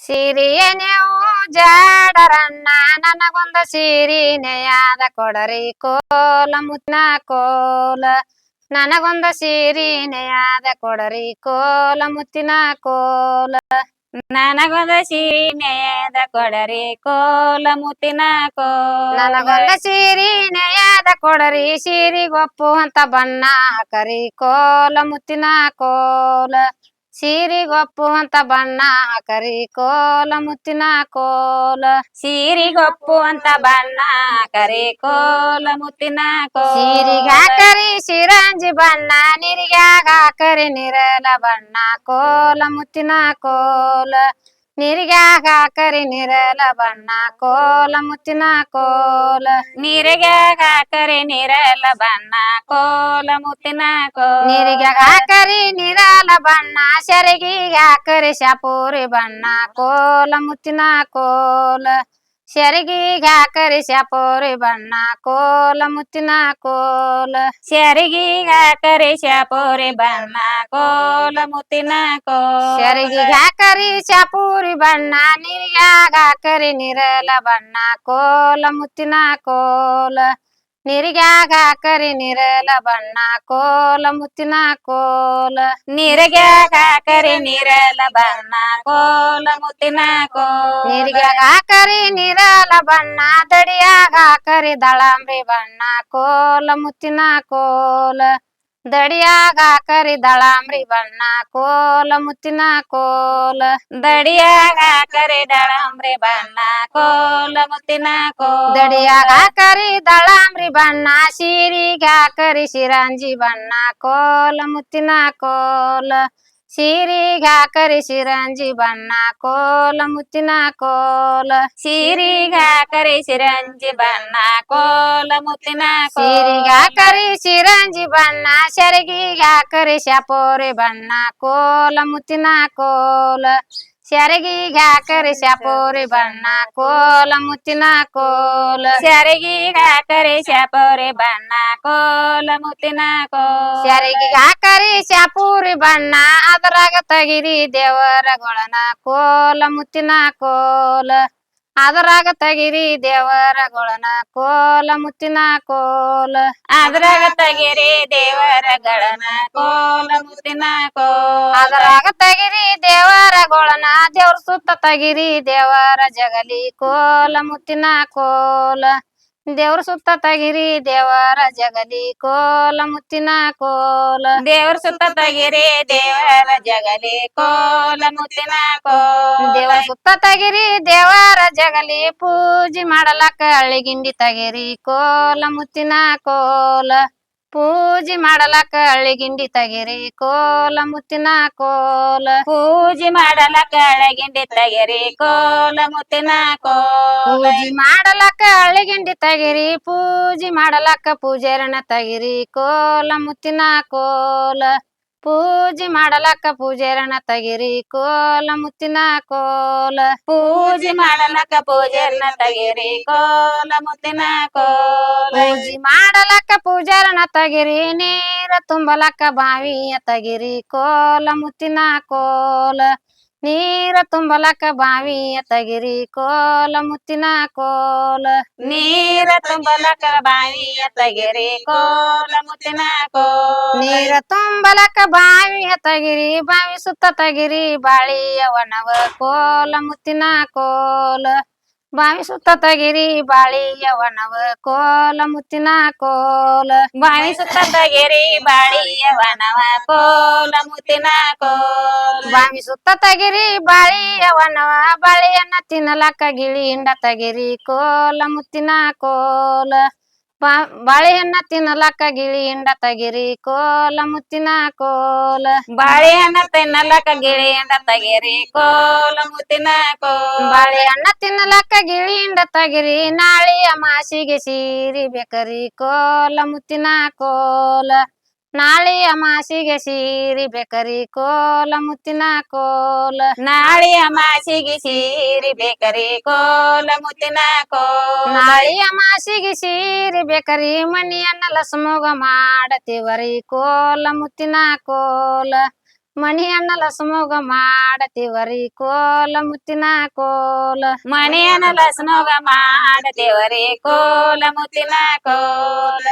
ಸಿರಿಯ ನೀವು ಜಾಡರನ್ನ ನನಗೊಂದ ಸಿರಿನೆಯಾದ ಕೊಡರಿ ಕೋಲ ಮುತ್ನ ಕೋಲ. ನನಗೊಂದ ಸಿರಿನೆಯಾದ ಕೊಡರಿ ಕೋಲ, ಮುತ್ತಿನ ಕೋಲ. ನನಗೊಂದ ಸೀನೆಯದ ಕೊಡರಿ ಕೋಲ, ಮುತ್ತಿನ ಕೋಲ. ನನಗೊಂದ ಸಿರಿನೆಯಾದ ಕೊಡರಿ ಸೀರಿಗೊಪ್ಪು ಅಂತ ಬಣ್ಣ ಹಾಕರಿ ಕೋಲ, ಮುತ್ತಿನ ಕೋಲ. ಸಿರಿಗೊಪ್ಪು ಅಂತ ಬಣ್ಣ, ಕರಿ ಕೋಲ, ಮುತ್ತಿನ ಕೋಲ. ಸೀರಿಗೊಪ್ಪು ಅಂತ ಬಣ್ಣ, ಕರಿ ಕೋಲ, ಮುತ್ತಿನ ಕೋಲ. ಸೀರಿಗಾಕರಿ ಶಿರಂಜಿ ಬಣ್ಣ ನಿರಿಗಾಗ ಕರಿ ನಿರಲ ಬಣ್ಣ, ಕೋಲ, ಮುತ್ತಿನ ಕೋಲ. ನೀರಿಗ್ಯಾಗ ಕರಿ ನೀರಲ ಬಣ್ಣ ಕೋಲ ಮುತ್ತಿನ ಕೋಲ. ನೀರಿಗ್ಯಾಗ ಕರಿ ನೀರಲ ಬಣ್ಣ ಕೋಲ ಮುತ್ತಿನ ಕೋಲ. ನೀರಿಗ್ಯಾಗ ಕರಿ ನೀರಲ ಬಣ್ಣ ಶರಗಿಗ ಕರಿ ಶಾಪೂರಿ ಬಣ್ಣ ಕೋಲ ಮುತ್ತಿನ ಕೋಲ. ಸೆರಗಿಗೆ ಹಾಕರಿ ಶಾಪೂರಿ ಬಣ್ಣ ಕೋಲ, ಮುತ್ತಿನ ಕೋಲ. ಸೆರಗಿ ಹಾಕರಿ ಶಾಪೋರಿ ಬಣ್ಣ ಕೋಲ, ಮುತ್ತಿನ ಕೋಲ. ಸೆರಗಿಗೆ ಹಾಕರಿ ಶಾಪೂರಿ ಬಣ್ಣ ನೀರಿಗ್ಯಾಗ ಹಾಕರಿ ನಿರಲ ಬಣ್ಣ ಕೋಲ, ಮುತ್ತಿನ ಕೋಲ. ನೀರಿಗ್ಯಾಗ ಹಾಕರಿ ನೀರಲ ಬಣ್ಣ ಕೋಲ ಮುತ್ತಿನ ಕೋಲ. ನೀರಿಗ್ಯಾಗ ಹಾಕರಿ ನೀರಲ ಬಣ್ಣ ಕೋಲ ಮುತ್ತಿನ ಕೋಲ. ನೀರಿಗ್ಯಾಗ ಹಾಕರಿ ನೀರಲ ಬಣ್ಣ ದಡಿಯಾಗ ಹಾಕರಿ ದಳಂಬ್ರಿ ಬಣ್ಣ ಕೋಲ ಮುತ್ತಿನ ಕೋಲ. ದಡಿಯಾಗ ಹಾಕರಿ ದಳಂಬ್ರಿ ಬಣ್ಣ ಕೋಲ, ಮುತ್ತಿನ ಕೋಲ. ದಡಿಯಾಗ ಹಾಕರಿ ಡಳಂಬ್ರಿ ಬಣ್ಣ ಕೋಲ, ಮುತ್ತಿನ ಕೋಲ. ದಡಿಯಾಗ ಹಾಕರಿ ದಳಂಬ್ರಿ ಬಣ್ಣ ಸೀರಿಗ ಕರಿ ಶಿರಂಜಿ ಬಣ್ಣ ಕೋಲ, ಮುತ್ತಿನ ಕೋಲ. ಸೀರಿಗ ಹಾಕರಿ ಶಿರಂಜಿ ಬಣ್ಣ ಕೋಲ ಮುತ್ತಿನ ಕೋಲ. ಸೀರಿಗ ಹಾಕರಿ ಸಿರಂಜಿ ಬಣ್ಣ ಕೋಲ ಮುತ್ತಿನ ಸೀರಿಗ ಹಾಕರಿ ಶಿರಂಜಿ ಬಣ್ಣ ಸೆರಗಿಗ ಹಾಕರಿ ಶಾಪೋರಿ ಬಣ್ಣ ಕೋಲ ಮುತ್ತಿನ ಕೋಲ. ಸೆರಗಿಗ ಹಾಕರಿ ಶಾಪೋರಿ ಬಣ್ಣ ಕೋಲ ಮುತ್ತಿನ ಕೋಲ. ಸೆರಗಿ ಹಾಕರಿ ಶಾಪೋರಿ ಬಣ್ಣ ಕೋಲ ಮುತ್ತಿನ ಕೋಲ. ಸೆರಗಿಗೆ ಹಾಕರಿ ಶಾಪೂರಿ ಬಣ್ಣ? ಅದರಾಗ ತಗಿರಿ ದೇವರ ಗೊಳನ ಕೋಲ ಮುತ್ತಿನ ಕೋಲ. ಅದರಾಗ ತಗಿರಿ ದೇವರ ಗೊಳನ ಕೋಲ ಮುತ್ತಿನ ಕೋಲ. ಅದ್ರಾಗ ತಗಿರಿ ದೇವರಗಳನ ಕೋಲ ಮುತ್ತಿನ ಕೋಲ. ಅದರಾಗ ತಗಿರಿ ದೇವರ ಗೊಳನ ದೇವ್ರ ಸುತ್ತ ತಗಿರಿ ದೇವರ ಜಗಲಿ ಕೋಲ ಮುತ್ತಿನ ಕೋಲ. ದೇವ್ರ ಸುತ್ತ ತಗಿರಿ ದೇವರ ಜಗಲಿ ಕೋಲ ಮುತ್ತಿನ ಕೋಲ. ದೇವ್ರ ಸುತ್ತ ತಗಿರಿ ದೇವರ ಜಗಲಿ ಕೋಲ ಮುತ್ತಿನ ಕೋಲ. ದೇವರ ಸುತ್ತ ತಗಿರಿ ದೇವರ ಜಗಲಿ ಪೂಜೆ ಮಾಡಲಕ್ಕ ಅಳ್ಳಿಗಿಂಡಿ ತಗಿರಿ. ಕೋಲ ಮುತ್ತಿನ ಕೋಲ. ಪೂಜೆ ಮಾಡಲಕ ಅಳ್ಳಿಗಿಂಡಿ ತಗಿರಿ ಕೋಲ ಮುತ್ತಿನ ಕೋಲ. ಪೂಜೆ ಮಾಡಲಾಕ ಹಳ್ಳಿಗಿಂಡಿ ತಗಿರಿ ಕೋಲ ಮುತ್ತಿನ ಕೋಲ. ಪೂಜೆ ಮಾಡಲಕ್ಕ ಅಳ್ಳಿಗಿಂಡಿ ತಗಿರಿ ಪೂಜೆ ಮಾಡಲಕ ಪೂಜಾರನ ತಗಿರಿ ಕೋಲ ಮುತ್ತಿನ ಕೋಲ. ಪೂಜೆ ಮಾಡಲಕ್ಕ ಪೂಜಾರನ ತಗಿರಿ ಕೋಲ ಮುತ್ತಿನ ಕೋಲ. ಪೂಜೆ ಮಾಡಲಕ್ಕ ಪೂಜೆನ ತಗಿರಿ ಕೋಲ ಮುತ್ತಿನ ಕೋಲ. ಪೂಜೆ ಮಾಡಲಕ್ಕ ಪೂಜಾರನ ತಗಿರಿ ನೀರ ತುಂಬಲಕ್ಕ ಬಾವಿಯ ತಗಿರಿ ಕೋಲ ಮುತ್ತಿನ ಕೋಲ. ನೀರ ತುಂಬಲಕ ಬಾವಿಯ ತಗಿರಿ ಕೋಲ ಮುತ್ತಿನ ಕೋಲ. ನೀರ ತುಂಬಲಕ ಬಾವಿಯ ತಗಿರಿ ಕೋಲ ಮುತ್ತಿನ ಕೋಲ. ನೀರ ತುಂಬಲಕ ಬಾವಿಯ ತಗಿರಿ ಬಾವಿ ಸುತ್ತ ತಗಿರಿ ಬಾಳಿಯ ಒಣವ ಕೋಲ ಮುತ್ತಿನ ಕೋಲ. ಬಾವಿ ಸುತ್ತ ತಗಿರಿ ಬಾಳಿಯ ಒಣವ ಕೋಲ ಮುತ್ತಿನ ಕೋಲ. ಬಾವಿ ಸುತ್ತ ತಗಿರಿ ಬಾಳಿಯ ಒಣವ ಕೋಲ. ಕೋಲ. ಸುತ್ತ ತಗಿರಿ ಬಾಳಿ ಅವನವ ಬಾಳೆಯನ್ನ ತಿನ್ನಲಕ್ಕ ಗಿಳಿ ಹಿಂಡ ತಗಿರಿ ಕೋಲ ಮುತ್ತಿನ ಕೋಲ. ಬಾ- ಬಾಳೆಹಣ್ಣ ತಿನ್ನಲಕ್ಕ ಗಿಳಿ ಹಿಂಡ ತಗಿರಿ ಕೋಲ ಮುತ್ತಿನ ಕೋಲ. ಬಾಳೆಹಣ್ಣ ತಿನ್ನಲಾಕ ಗಿಳಿ ತಗಿರಿ ಕೋಲ ಮುತ್ತಿನ ಕೋಲ. ಬಾಳೆಹಣ್ಣ ತಿನ್ನಲಕ್ಕ ಗಿಳಿ ಹಿಂಡ ತಗಿರಿ ನಾಳೆ ಅಮಾಸಿಗೆ ಸೀರಿ ಬೇಕರಿ ಕೋಲ ಮುತ್ತಿನ ಕೋಲ. ನಾಳೆ ಅಮಾಸಿಗೆ ಸೀರಿ ಬೇಕರಿ ಕೋಲ ಮುತ್ತಿನ ಕೋಲ. ನಾಳೆ ಅಮಾಸಿಗೆ ಸೀರಿ ಬೇಕರಿ ಕೋಲ ಮುತ್ತಿನ ಕೋಲ. ನಾಳೆ ಅಮಾಸಿಗೆ ಸೀರಿ ಬೇಕರಿ ಮಣಿಯನ್ನ ಲಸಮೋಗ ಮಾಡತಿವರಿ ಕೋಲ ಮುತ್ತಿನ ಕೋಲ. ಮಣಿಯನ್ನ ಲಸಮೋಗ ಮಾಡತಿವರಿ ಕೋಲ ಮುತ್ತಿನ ಕೋಲ. ಮಣಿಯನ್ನ ಲಸಮೋಗ ಮಾಡತಿವರಿ ಕೋಲ ಮುತ್ತಿನ ಕೋಲ.